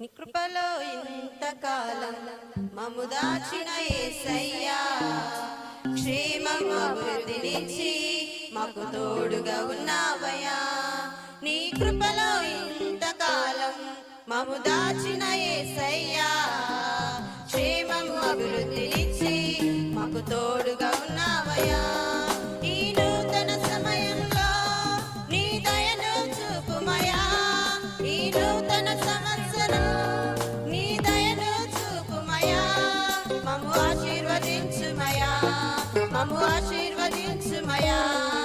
నీ కృపలో ఇంతకాలం మము దాచిన ఏసయ్యా. క్షేమం అభివృద్ధినిచ్చి మాకు తోడుగా ఉన్నావయ్యా. నీ కృపలో ఇంతకాలం మము దాచిన ఏసయ్యా. క్షేమము అభివృద్ధినిచ్చి మాకు తోడుగా ఉన్నావయ్యా. Mamua Shirva Din Sumaya.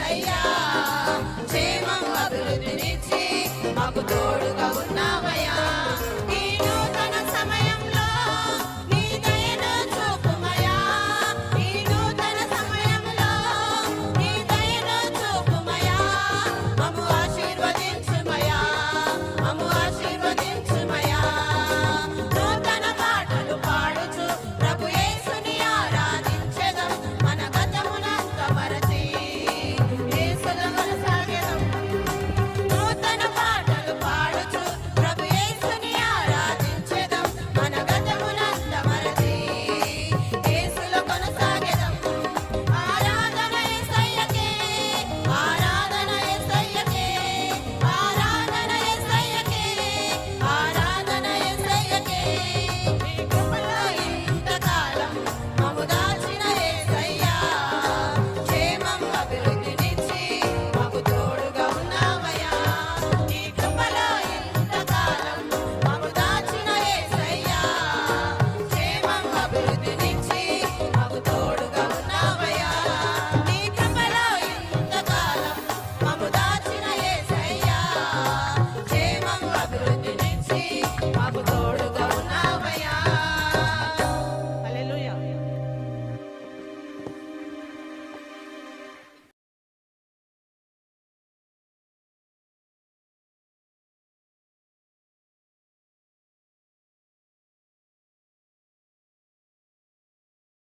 ఏసయ్యా క్షేమం అభివృద్ధినిచ్చి మాకు తోడుగా ఉన్నామయ్యా.